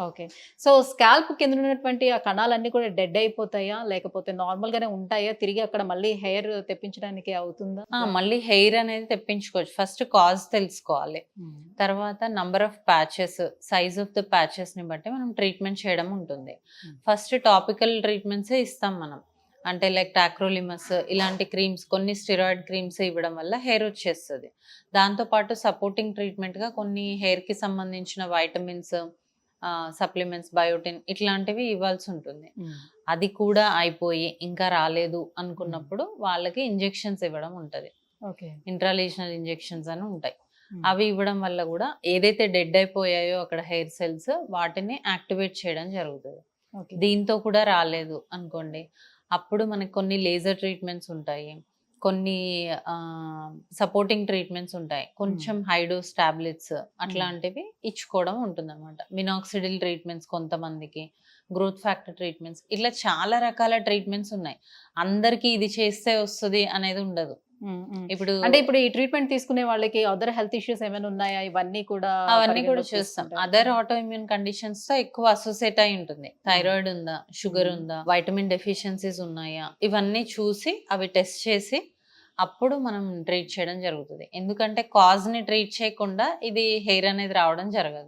Okay. So scalp కింద ఉన్నటువంటి ఆ కణాలన్నీ కూడా డెడ్ అయిపోతాయా? లేకపోతే నార్మల్ గానే ఉంటాయా? తిరిగి అక్కడ మళ్ళీ హెయిర్ తెప్పించడానికి అవుతుందా? ఆ, మళ్ళీ హెయిర్ అనేది తెప్పించుకోవచ్చు. ఫస్ట్ కాజ్ తెలుసుకోవాలి. తర్వాత number of patches size of the ప్యాచెస్ని బట్టి మనం ట్రీట్మెంట్ చేయడం ఉంటుంది. Hmm. ఫస్ట్ టాపికల్ ట్రీట్మెంట్స్ ఇస్తాం మనం. అంటే లైక్ టాక్రోలిమస్ ఇలాంటి క్రీమ్స్ కొన్ని స్టిరాయిడ్ క్రీమ్స్ ఇవ్వడం వల్ల హెయిర్ వచ్చేస్తుంది. దాంతోపాటు సపోర్టింగ్ ట్రీట్మెంట్గా కొన్ని హెయిర్కి సంబంధించిన వైటమిన్స్ సప్లిమెంట్స్ బయోటిన్ ఇట్లాంటివి ఇవ్వాల్సి ఉంటుంది. అది కూడా అయిపోయి ఇంకా రాలేదు అనుకున్నప్పుడు వాళ్ళకి ఇంజెక్షన్స్ ఇవ్వడం ఉంటుంది. ఓకే. ఇంట్రాలేషనల్ ఇంజెక్షన్స్ అని ఉంటాయి. అవి ఇవ్వడం వల్ల కూడా ఏదైతే డెడ్ అయిపోయాయో అక్కడ హెయిర్ సెల్స్ వాటిని యాక్టివేట్ చేయడం జరుగుతుంది. దీంతో కూడా రాలేదు అనుకోండి. అప్పుడు మనకి కొన్ని లేజర్ ట్రీట్మెంట్స్ ఉంటాయి. కొన్ని సపోర్టింగ్ ట్రీట్మెంట్స్ ఉంటాయి. కొంచెం హైడోస్ టాబ్లెట్స్ అట్లాంటివి ఇచ్చుకోవడం ఉంటుంది అనమాట మినాక్సిడిల్ ట్రీట్మెంట్స్ కొంతమందికి గ్రోత్ ఫ్యాక్టర్ ట్రీట్మెంట్స్ ఇట్లా చాలా రకాల ట్రీట్మెంట్స్ ఉన్నాయి. అందరికీ ఇది చేస్తే వస్తుంది అనేది ఉండదు. ఇప్పుడు అంటే ఇప్పుడు ఈ ట్రీట్మెంట్ తీసుకునే వాళ్ళకి అదర్ హెల్త్ ఇష్యూస్ ఏమైనా ఉన్నాయా? ఇవన్నీ కూడా అవన్నీ కూడా చూస్తాం? అదర్ ఆటో ఇమ్యూన్ కండిషన్స్తో ఎక్కువ అసోసియేట్ అయి ఉంటుంది. థైరాయిడ్ ఉందా? షుగర్. ఉందా? వైటమిన్ డెఫిషియన్సీస్ ఉన్నాయా? ఇవన్నీ చూసి అవి టెస్ట్ చేసి అప్పుడు మనం ట్రీట్ చేయడం జరుగుతుంది. ఎందుకంటే కాజ్ని ట్రీట్ చేయకుండా ఇది హెయిర్ అనేది రావడం జరగదు.